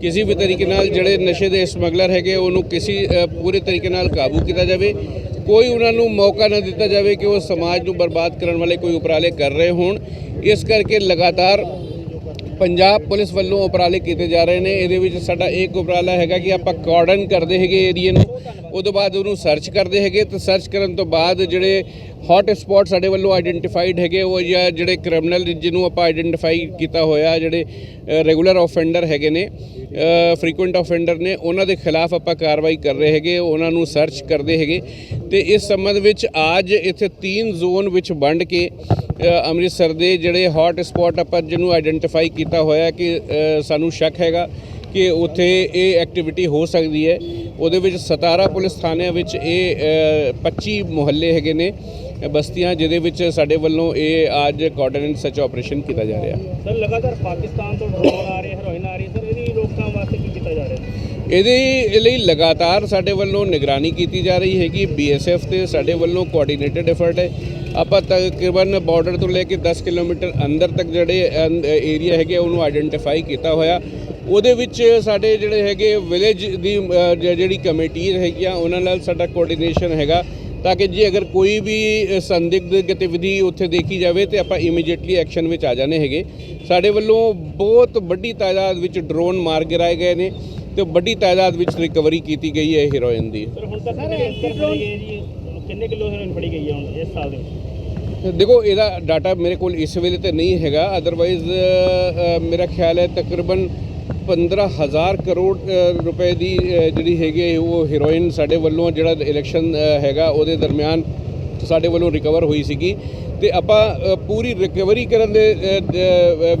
ਕਿਸੇ ਵੀ ਤਰੀਕੇ ਨਾਲ ਜਿਹੜੇ ਨਸ਼ੇ ਦੇ ਸਮਗਲਰ ਹੈਗੇ, ਉਹਨੂੰ ਕਿਸੇ ਪੂਰੇ ਤਰੀਕੇ ਨਾਲ ਕਾਬੂ ਕੀਤਾ ਜਾਵੇ। ਕੋਈ ਉਹਨਾਂ ਨੂੰ ਮੌਕਾ ਨਾ ਦਿੱਤਾ ਜਾਵੇ ਕਿ ਉਹ ਸਮਾਜ ਨੂੰ ਬਰਬਾਦ ਕਰਨ ਵਾਲੇ ਕੋਈ ਉਪਰਾਲੇ ਕਰ ਰਹੇ ਹੋਣ। ਇਸ ਕਰਕੇ ਲਗਾਤਾਰ ਪੰਜਾਬ ਪੁਲਿਸ ਵੱਲੋਂ ਉਪਰਾਲੇ ਕੀਤੇ ਜਾ ਰਹੇ ਨੇ। ਇਹਦੇ ਵਿੱਚ ਸਾਡਾ ਇੱਕ ਉਪਰਾਲਾ ਹੈਗਾ ਕਿ ਆਪਾਂ ਕਾਰਡਨ ਕਰਦੇ ਹੈਗੇ ਏਰੀਏ ਨੂੰ। ਉਦੋਂ ਬਾਅਦ ਉਹਨੂੰ ਸਰਚ ਕਰਦੇ ਹੈਗੇ। ਤੇ ਸਰਚ ਕਰਨ ਤੋਂ ਬਾਅਦ ਜਿਹੜੇ ਹੌਟ ਸਪੌਟ ਸਾਡੇ ਵੱਲੋਂ ਆਈਡੈਂਟੀਫਾਈਡ ਹੈਗੇ, ਉਹ ਜਾਂ ਜਿਹੜੇ ਕ੍ਰਿਮੀਨਲ ਜਿਹਨੂੰ ਆਪਾਂ ਆਈਡੈਂਟੀਫਾਈ ਕੀਤਾ ਹੋਇਆ, ਜਿਹੜੇ ਰੈਗੂਲਰ ਆਫੈਂਡਰ ਹੈਗੇ ਨੇ ਫ੍ਰੀਕੁਐਂਟ ਆਫੈਂਡਰ ਨੇ, ਉਹਨਾਂ ਦੇ ਖਿਲਾਫ ਆਪਾਂ ਕਾਰਵਾਈ ਕਰ ਰਹੇ ਹੈਗੇ, ਉਹਨਾਂ ਨੂੰ ਸਰਚ ਕਰਦੇ ਹੈਗੇ। ਤੇ ਇਸ ਸੰਬੰਧ ਵਿੱਚ ਅੱਜ ਇੱਥੇ ਤਿੰਨ ਜ਼ੋਨ ਵਿੱਚ ਵੰਡ ਕੇ ਅੰਮ੍ਰਿਤਸਰ ਦੇ ਜਿਹੜੇ ਹੌਟ ਸਪੌਟ ਆਪਾਂ ਜਿਹਨੂੰ ਆਇਡੈਂਟੀਫਾਈ ਕੀਤਾ ਹੋਇਆ ਕਿ ਸਾਨੂੰ ਸ਼ੱਕ ਹੈਗਾ ਕਿ ਉੱਥੇ ਇਹ ਐਕਟੀਵਿਟੀ ਹੋ ਸਕਦੀ ਹੈ। ਉਹਦੇ ਵਿੱਚ 17 ਪੁਲਿਸ ਥਾਣਿਆਂ ਵਿੱਚ ਇਹ ਅ, 25 ਮੁਹੱਲੇ ਹੈਗੇ ਨੇ ਬਸਤੀਆਂ ਜਿਹਦੇ ਵਿੱਚ ਸਾਡੇ ਵੱਲੋਂ ਇਹ ਅੱਜ ਕੋਆਰਡੀਨੇਟ ਸਰਚ ਆਪਰੇਸ਼ਨ ਕੀਤਾ ਜਾ ਰਿਹਾ। ਸਰ ਲਗਾਤਾਰ ਪਾਕਿਸਤਾਨ ਤੋਂ ਡਰੋਨ ਆ ਰਹੇ ਹੈਰੋਇਨ ਆ ਰਹੀ ਹੈ। ਸਰ ਇਹਦੀ ਰੋਕਥਾਮ ਵਾਸਤੇ ਕੀ ਕੀਤਾ ਜਾ ਰਿਹਾ? ਇਹਦੇ ਲਈ ਲਗਾਤਾਰ ਸਾਡੇ ਵੱਲੋਂ ਨਿਗਰਾਨੀ ਕੀਤੀ ਜਾ ਰਹੀ ਹੈਗੀ ਬੀਐਸਐਫ ਤੇ ਸਾਡੇ ਵੱਲੋਂ ਕੋਆਰਡੀਨੇਟਡ ਐਫਰਟ ਹੈ। ਆਪਾਂ ਤਕਰੀਬਨ ਬਾਰਡਰ ਤੋਂ ਲੈ ਕੇ 10 ਕਿਲੋਮੀਟਰ ਅੰਦਰ ਤੱਕ ਜਿਹੜੇ ਏਰੀਆ ਹੈਗੇ ਉਹਨੂੰ ਆਇਡੈਂਟੀਫਾਈ ਕੀਤਾ ਹੋਇਆ। ਉਹਦੇ ਵਿੱਚ ਸਾਡੇ ਜਿਹੜੇ ਹੈਗੇ ਵਿਲੇਜ ਦੀ ਜਿਹੜੀ ਕਮੇਟੀਜ਼ ਹੈਗੀਆਂ ਉਹਨਾਂ ਨਾਲ ਸਾਡਾ ਕੋਆਰਡੀਨੇਸ਼ਨ ਹੈਗਾ ਤਾਂ ਕਿ ਜੇ ਅਗਰ ਕੋਈ ਵੀ ਸੰਦਿਗਧ ਗਤੀਵਿਧੀ ਉੱਥੇ ਦੇਖੀ ਜਾਵੇ ਤੇ ਆਪਾਂ ਇਮੀਡੀਏਟਲੀ ਐਕਸ਼ਨ ਵਿੱਚ ਆ ਜਾਣੇ ਹੈਗੇ। ਸਾਡੇ ਵੱਲੋਂ ਬਹੁਤ ਵੱਡੀ ਤਾਦਾਦ ਵਿੱਚ ਡਰੋਨ ਮਾਰ ਗਿਰਾਏ ਗਏ ਨੇ ਤੇ ਵੱਡੀ ਤਾਦਾਦ ਵਿੱਚ ਰਿਕਵਰੀ ਕੀਤੀ ਗਈ ਹੈ ਹੀਰੋਇਨ ਦੀ। ਸਰ ਹੁਣ ਤੱਕ ਕਿੰਨੇ ਕਿੰਨੇ ਕਿਲੋ ਹੈਰੋਇਨ ਫੜੀ ਗਈ ਹੈ ਹੁਣ ਇਸ ਸਾਲ ਦੇ ਵਿੱਚ? ਦੇਖੋ, ਇਹਦਾ ਡਾਟਾ ਮੇਰੇ ਕੋਲ ਇਸ ਵੇਲੇ ਤੇ ਨਹੀਂ ਹੈਗਾ। ਅਦਰਵਾਈਜ਼ ਮੇਰਾ ਖਿਆਲ ਹੈ ਤਕਰੀਬਨ 15000 ਕਰੋੜ ਰੁਪਏ ਦੀ ਜਿਹੜੀ ਹੈਗੀ ਹੈ, ਉਹ ਹੀਰੋਇਨ ਸਾਡੇ ਵੱਲੋਂ ਜਿਹੜਾ ਇਲੈਕਸ਼ਨ ਹੈਗਾ, ਉਹਦੇ ਦਰਮਿਆਨ ਸਾਡੇ ਵੱਲੋਂ ਰਿਕਵਰ ਹੋਈ ਸੀਗੀ। ਤੇ ਆਪਾਂ ਪੂਰੀ ਰਿਕਵਰੀ ਕਰਨ ਦੇ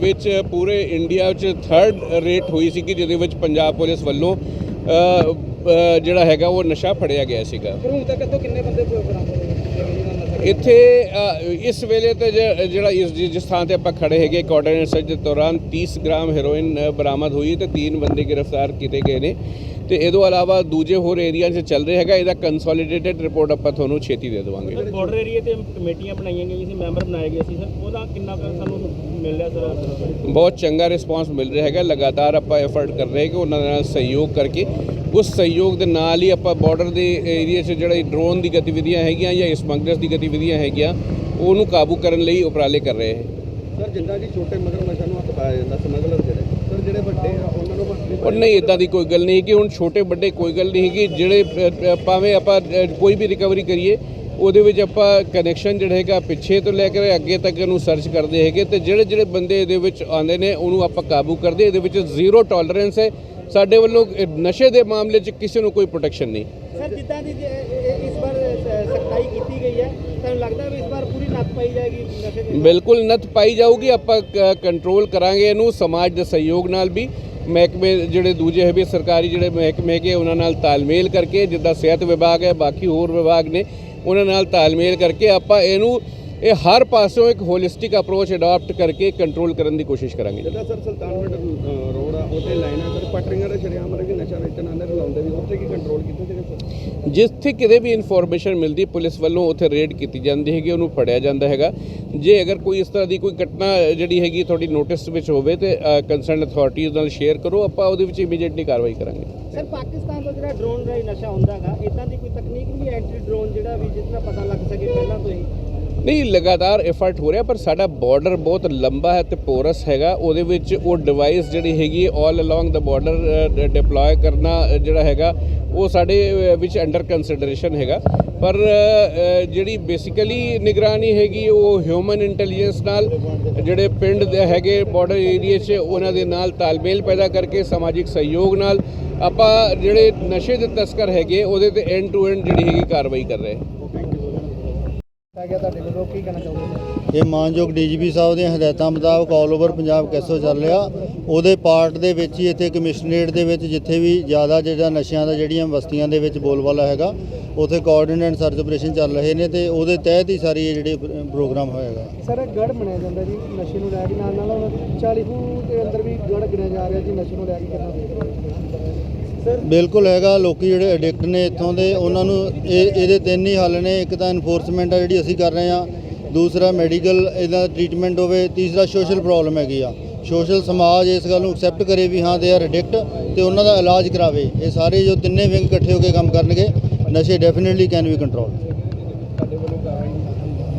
ਵਿੱਚ ਪੂਰੇ ਇੰਡੀਆ ਵਿੱਚ ਥਰਡ ਰੇਟ ਹੋਈ ਸੀਗੀ, ਜਿਹਦੇ ਵਿੱਚ ਪੰਜਾਬ ਪੁਲਿਸ ਵੱਲੋਂ ਜਿਹੜਾ ਹੈਗਾ ਉਹ ਨਸ਼ਾ ਫੜਿਆ ਗਿਆ ਸੀਗਾ। ਹੁਣ ਤੱਕ ਇੱਥੋਂ ਕਿੰਨੇ ਬੰਦੇ ਬਰਾਮਦ ਹੋਏ? ਇੱਥੇ ਇਸ ਵੇਲੇ ਤੇ ਜਿਹੜਾ ਇਸ ਜਿਸ ਥਾਂ ਤੇ ਆਪਾਂ ਖੜੇ ਹੈਗੇ ਕੋਆਰਡੀਨੇਟ ਸਰਚ ਦੇ ਦੌਰਾਨ 30 ਗ੍ਰਾਮ ਹੈਰੋਇਨ ਬਰਾਮਦ ਹੋਈ ਤੇ ਤਿੰਨ ਬੰਦੇ ਗ੍ਰਿਫਤਾਰ ਕੀਤੇ ਗਏ ਨੇ। ਤੇ ਇਹਦੇ ਤੋਂ ਇਲਾਵਾ ਦੂਜੇ ਹੋਰ ਏਰੀਆ 'ਚ ਚੱਲ ਰਿਹਾ ਹੈਗਾ ਇਹਦਾ ਕੰਸੋਲੀਡੇਟਡ ਰਿਪੋਰਟ ਆਪਾਂ ਤੁਹਾਨੂੰ ਛੇਤੀ ਦੇ ਦੇਵਾਂਗੇ। ਬਾਰਡਰ ਏਰੀਆ ਤੇ ਕਮੇਟੀਆਂ ਬਣਾਈਆਂ ਗਈਆਂ ਸੀ ਮੈਂਬਰ ਬਣਾਏ ਗਏ ਸੀ ਸਰ। ਉਹਦਾ ਕਿੰਨਾ ਕੁ ਸਾਨੂੰ ਮਿਲ ਰਿਹਾ ਸਰ? ਬਹੁਤ ਚੰਗਾ ਰਿਸਪਾਂਸ ਮਿਲ ਰਿਹਾ ਹੈਗਾ। ਲਗਾਤਾਰ ਆਪਾਂ ਐਫਰਟ ਕਰ ਰਹੇ ਕਿ ਉਹਨਾਂ ਨਾਲ ਸਹਿਯੋਗ ਕਰਕੇ। ਉਸ ਸਹਿਯੋਗ ਦੇ ਨਾਲ ਹੀ ਆਪਾਂ ਬਾਰਡਰ ਦੇ ਏਰੀਆ 'ਚ ਜਿਹੜੇ ਡਰੋਨ ਦੀ ਗਤੀਵਿਧੀਆਂ ਹੈਗੀਆਂ ਜਾਂ ਸਮਗਲਰਸ ਦੀ ਗਤੀਵਿਧੀਆਂ ਹੈਗੀਆਂ ਉਹਨੂੰ ਕਾਬੂ ਕਰਨ ਲਈ ਉਪਰਾਲੇ ਕਰ ਰਹੇ ਹਾਂ। ਸਰ ਜਿੱਦਾਂ ਕਿ ਛੋਟੇ ਮਗਰ ਨਸ਼ਾ ਨੂੰ ਹੱਥ ਪਾਇਆ ਜਾਂਦਾ ਸਮਗਲਰ ਜਿਹੜੇ। ਸਰ ਜਿਹੜੇ ਵੱਡੇ ਆ ਉਹਨਾਂ ਨੂੰ ਔਰ ਨਹੀਂ ਇਦਾਂ ਦੀ ਕੋਈ ਗੱਲ ਨਹੀਂ ਕਿ ਹੁਣ ਛੋਟੇ ਵੱਡੇ ਕੋਈ ਗੱਲ ਨਹੀਂ ਕਿ ਜਿਹੜੇ ਭਾਵੇਂ ਆਪਾਂ ਕੋਈ ਵੀ ਰਿਕਵਰੀ ਕਰੀਏ ਉਹਦੇ ਵਿੱਚ ਆਪਾਂ ਕਨੈਕਸ਼ਨ ਜਿਹੜਾ ਹੈਗਾ ਪਿੱਛੇ ਤੋਂ ਲੈ ਕੇ ਅੱਗੇ ਤੱਕ ਇਹਨੂੰ ਸਰਚ ਕਰਦੇ ਹੈਗੇ ਤੇ ਜਿਹੜੇ ਜਿਹੜੇ ਬੰਦੇ ਇਹਦੇ ਵਿੱਚ ਆਉਂਦੇ ਨੇ ਉਹਨੂੰ ਆਪਾਂ ਕਾਬੂ ਕਰਦੇ ਇਹਦੇ ਵਿੱਚ ਜ਼ੀਰੋ ਟੋਲਰੈਂਸ ਹੈ ਸਾਡੇ ਵੱਲੋਂ ਨਸ਼ੇ ਦੇ ਮਾਮਲੇ 'ਚ ਕਿਸੇ ਨੂੰ ਕੋਈ ਪ੍ਰੋਟੈਕਸ਼ਨ ਨਹੀਂ। ਸਰ ਜਿੱਦਾਂ ਦੀ ਇਸ ਵਾਰ ਸਖਤਾਈ ਕੀਤੀ ਗਈ ਹੈ ਤੁਹਾਨੂੰ ਲੱਗਦਾ ਵੀ ਇਸ ਵਾਰ ਪੂਰੀ ਨੱਥ ਪਾਈ ਜਾਏਗੀ ਨਸ਼ੇ ਦੇ ਬਿਲਕੁਲ ਨੱਥ ਪਾਈ ਜਾਊਗੀ ਆਪਾਂ ਕੰਟਰੋਲ ਕਰਾਂਗੇ ਇਹਨੂੰ ਸਮਾਜ ਦੇ ਸਹਿਯੋਗ ਨਾਲ ਵੀ। ਮਹਿਕਮੇ ਜਿਹੜੇ ਦੂਜੇ ਹੈ ਵੀ ਸਰਕਾਰੀ ਜਿਹੜੇ ਮਹਿਕਮੇ ਹੈਗੇ ਉਹਨਾਂ ਨਾਲ ਤਾਲਮੇਲ ਕਰਕੇ ਜਿੱਦਾਂ ਸਿਹਤ ਵਿਭਾਗ ਹੈ ਬਾਕੀ ਹੋਰ ਵਿਭਾਗ ਨੇ ਉਹਨਾਂ ਨਾਲ ਤਾਲਮੇਲ ਕਰਕੇ ਆਪਾਂ ਇਹਨੂੰ ਇਹ ਹਰ ਪਾਸਿਓਂ ਇੱਕ ਹੋਲਿਸਟਿਕ ਅਪਰੋਚ ਅਡਾਪਟ ਕਰਕੇ ਕੰਟਰੋਲ ਕਰਨ ਦੀ ਕੋਸ਼ਿਸ਼ ਕਰਾਂਗੇ। ਜਿੱਦਾਂ ਸਰ ਸੁਲਤਾਨਪੁਰ ਉਹਦੇ ਲਾਈਨ ਆ ਸਰ ਪਟਰਿੰਗਾਂ ਦੇ ਸ਼ਰਿਆਮ ਵਰਗੇ ਨਸ਼ਾ ਵੇਚਣ ਆਉਂਦੇ ਰਲਾਉਂਦੇ ਵੀ ਉੱਥੇ ਕੀ ਕੰਟਰੋਲ ਕੀਤਾ ਸੀਗਾ ਸਰ ਜਿੱਥੇ ਕਿਤੇ ਵੀ ਇਨਫੋਰਮੇਸ਼ਨ ਮਿਲਦੀ ਪੁਲਿਸ ਵੱਲੋਂ ਉੱਥੇ ਰੇਡ ਕੀਤੀ ਜਾਂਦੀ ਹੈਗੀ ਉਹਨੂੰ ਫੜਿਆ ਜਾਂਦਾ ਹੈਗਾ। ਜੇ ਅਗਰ ਕੋਈ ਇਸ ਤਰ੍ਹਾਂ ਦੀ ਕੋਈ ਘਟਨਾ ਜਿਹੜੀ ਹੈਗੀ ਤੁਹਾਡੀ ਨੋਟਿਸ ਵਿੱਚ ਹੋਵੇ ਤੇ ਕੰਸਰਨ ਅਥਾਰਟੀਜ਼ ਨਾਲ ਸ਼ੇਅਰ ਕਰੋ ਆਪਾਂ ਉਹਦੇ ਵਿੱਚ ਇਮੀਡੀਏਟਲੀ ਕਾਰਵਾਈ ਕਰਾਂਗੇ। ਸਰ ਪਾਕਿਸਤਾਨ ਤੋਂ ਜਿਹੜਾ ਡਰੋਨ ਰਾਈ ਨਸ਼ਾ ਹੁੰਦਾਗਾ ਇਦਾਂ ਦੀ ਕੋਈ ਤਕਨੀਕ ਵੀ ਐਂਟੀ ਡਰੋਨ ਜਿਹੜਾ ਵੀ ਜਿਸ ਨਾਲ ਪਤਾ ਲੱਗ ਸਕੇ ਪਹਿਲਾਂ ਤੋਂ ਹੀ? ਨਹੀਂ, ਲਗਾਤਾਰ ਐਫਰਟ ਹੋ ਰਿਹਾ, ਪਰ ਸਾਡਾ ਬਾਰਡਰ ਬਹੁਤ ਲੰਬਾ ਹੈ ਤੇ ਪੋਰਸ ਹੈਗਾ। ਉਹਦੇ ਵਿੱਚ ਉਹ ਡਿਵਾਈਸ ਜਿਹੜੀ ਹੈਗੀ ਆਲ ਅਲੋਂਗ ਦਾ ਬਾਰਡਰ ਡਿਪਲੋਏ ਕਰਨਾ ਜਿਹੜਾ ਹੈਗਾ, ਉਹ ਸਾਡੇ ਵਿੱਚ ਅੰਡਰ ਕੰਸੀਡਰੇਸ਼ਨ ਹੈਗਾ। ਪਰ ਜਿਹੜੀ ਬੇਸਿਕਲੀ ਨਿਗਰਾਨੀ ਹੈਗੀ, ਉਹ ਹਿਊਮਨ ਇੰਟੈਲੀਜੈਂਸ ਨਾਲ, ਜਿਹੜੇ ਪਿੰਡ ਦੇ ਹੈਗੇ ਬਾਰਡਰ ਏਰੀਆ 'ਚ, ਉਹਨਾਂ ਦੇ ਨਾਲ ਤਾਲਮੇਲ ਪੈਦਾ ਕਰਕੇ, ਸਮਾਜਿਕ ਸਹਿਯੋਗ ਨਾਲ ਆਪਾਂ ਜਿਹੜੇ ਨਸ਼ੇ ਦੇ ਤਸਕਰ ਹੈਗੇ, ਉਹਦੇ ਤੇ ਐਂਡ ਟੂ ਐਂਡ ਜਿਹੜੀ ਹੈਗੀ ਕਾਰਵਾਈ ਕਰ ਰਹੇ ਹਾਂ। ਆ ਗਿਆ ਤੁਹਾਡੇ ਵੱਲੋਂ ਕੀ ਕਹਿਣਾ ਚਾਹੁੰਦੇ ਇਹ ਮਾਨਯੋਗ ਡੀਜੀਪੀ ਸਾਹਿਬ ਦੀਆਂ ਹਦਾਇਤਾਂ ਮੁਤਾਬਕ ਆਲ ਓਵਰ ਪੰਜਾਬ ਕੈਸੋ ਚੱਲ ਰਿਹਾ। ਉਹਦੇ ਪਾਰਟ ਦੇ ਵਿੱਚ ਹੀ ਇੱਥੇ ਕਮਿਸ਼ਨਰੇਟ ਦੇ ਵਿੱਚ ਜਿੱਥੇ ਵੀ ਜ਼ਿਆਦਾ ਜਿਹੜਾ ਨਸ਼ਿਆਂ ਦਾ ਜਿਹੜੀਆਂ ਬਸਤੀਆਂ ਦੇ ਵਿੱਚ ਬੋਲਬਾਲਾ ਹੈਗਾ ਉੱਥੇ ਕੋਆਰਡੀਨੇਟ ਸਰਚ ਆਪਰੇਸ਼ਨ ਚੱਲ ਰਹੇ ਨੇ ਤੇ ਉਹਦੇ ਤਹਿਤ ਹੀ ਸਾਰੀ ਇਹ ਜਿਹੜੇ ਪ੍ਰੋਗਰਾਮ ਹੋਏਗਾ। ਸਰ ਗੜ ਬਣਿਆ ਜਾਂਦਾ ਜੀ ਨਸ਼ੇ ਨੂੰ ਲੈ ਕੇ ਨਾਲ ਨਾਲ ਹੁਣ 40 ਫੂਟ ਦੇ ਅੰਦਰ ਵੀ ਗੜ ਗਿਣਿਆ ਜਾ ਰਿਹਾ ਜੀ ਨਸ਼ੇ ਨੂੰ ਲੈ ਕੇ ਕਿੰਨਾ ਬਿਲਕੁਲ ਹੈਗਾ ਲੋਕੀ ਜਿਹੜੇ ਐਡਿਕਟ ਨੇ ਇੱਥੋਂ ਦੇ ਉਹਨਾਂ ਨੂੰ ਇਹ ਇਹਦੇ ਤਿੰਨ ਹੀ ਹੱਲ ਨੇ ਇੱਕ ਤਾਂ ਇਨਫੋਰਸਮੈਂਟ ਆ ਜਿਹੜੀ ਅਸੀਂ ਕਰ ਰਹੇ ਆ ਦੂਸਰਾ ਮੈਡੀਕਲ ਇਹਦਾ ਟ੍ਰੀਟਮੈਂਟ ਹੋਵੇ ਤੀਸਰਾ ਸੋਸ਼ਲ ਪ੍ਰੋਬਲਮ ਹੈਗੀ ਆ। ਸੋਸ਼ਲ ਸਮਾਜ ਇਸ ਗੱਲ ਨੂੰ ਐਕਸੈਪਟ ਕਰੇ ਵੀ ਹਾਂ ਦੇ ਆਰ ਐਡਿਕਟ ਤੇ ਉਹਨਾਂ ਦਾ ਇਲਾਜ ਕਰਾਵੇ। ਇਹ ਸਾਰੇ ਜੋ ਤਿੰਨੇ ਵਿੰਗ ਇਕੱਠੇ ਹੋ ਕੇ ਕੰਮ ਕਰਨਗੇ ਨਸ਼ੇ ਡੈਫੀਨਿਟਲੀ ਕੈਨ ਬੀ ਕੰਟਰੋਲ